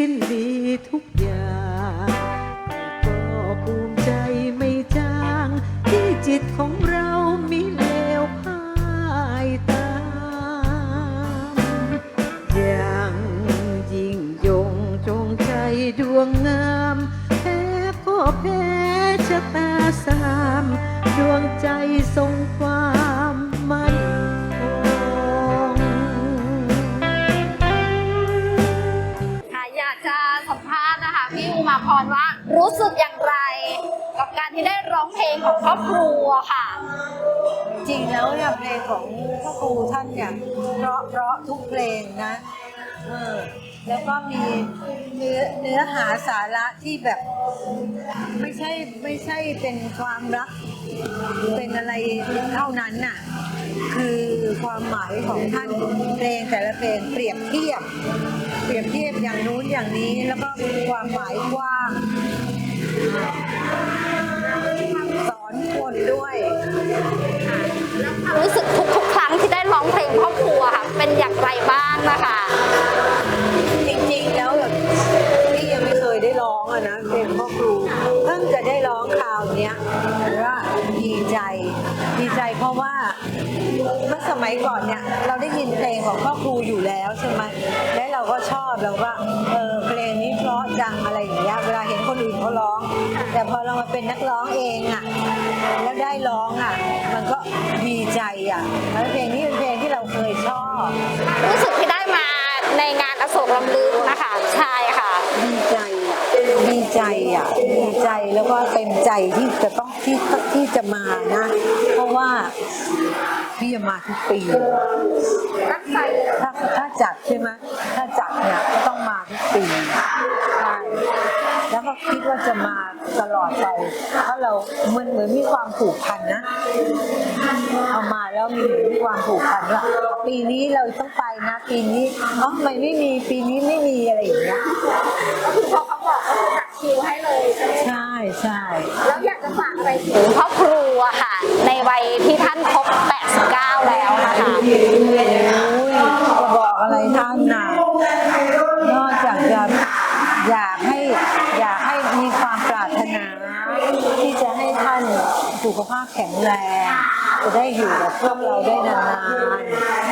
สิ้นดีทุกอย่างแต่ก็ภูมิใจไม่จาง ที่จิตของเรามีเลวพ่ายตามอย่างยิ่งยงจงใจดวงงามแพ้ก็แพ้ชะตาสาม ดวงใจทรงความากจะสัมภาษณ์นะคะพี่อุมาพรว่ารู้สึกอย่างไร กับการที่ได้ร้องเพลงของครอบครัวค่ะ จริงแล้วเนี่ยเพลงของพ่อครูท่านเนี่ยเพราะเพราะทุกเพลงนะ เออแล้วก็มีเนื้อเนื้อหาสาระที่แบบ ไม่ใช่ไม่ใช่เป็นความรัก เป็นอะไรเท่านั้นน่ะ คือความหมายของท่านเพลงแต่ละเพลงเปรียบเทียบ เปรียบเทียบอย่างนู้นอย่างนี้แล้วก็ความหมายกว้าง องอะนะเพลงพ่อครูเพิ่งจะได้ร้องคราวเนี้ยว่าดีใจดีใจเพราะว่าเมื่อสมัยก่อนเนี่ยเราได้ยินเพลงของพ่อครูอยู่แล้วใช่ไหมและเราก็ชอบเราก็เออเพลงนี้เพราะจังอะไรอย่างเงี้ยเวลาเห็นคนอื่นเขาร้อง แต่พอเรามาเป็นนักร้องเองอะแล้วได้ร้องอะมันก็ดีใจอะแล้วเพลงนี้เป็นเพลงที่เราเคยชอบรู้สึก อะดีใจแล้วก็เต็มใจที่จะต้องที่ที่จะมานะ เพราะว่าพี่จะมาทุกปีตั้งใจถ้าถ้าจัดใช่ไหมถ้าจัดเนี่ยก็ต้องมาทุกปีใช่แล้วก็คิดว่าจะมาตลอดไปเพราะเราเหมือนเหมือนมีความผูกพันนะเอามาแล้วมีมีความผูกพันว่าปีนี้เราต้องไปนะ ปีนี้เอ๋อทำไมไม่มีปีนี้ไม่มีอะไรอย่างเงี้ยพอเขาบอกก็จัดคิวให้เลยใช่ไหม ใช่ใช่แล้วอยากจะฝากอะไรถึงครอบครัวค่ะ ในวัยที่ท่านครบ 89 แล้วนะคะโอ้ยจะบอกอะไรท่านน่ะนอกจากจะอยากให้อยากให้มีความปรารถนา ที่จะให้ท่านสุขภาพแข็งแรง จะได้อยู่กับพวกเราได้นานๆ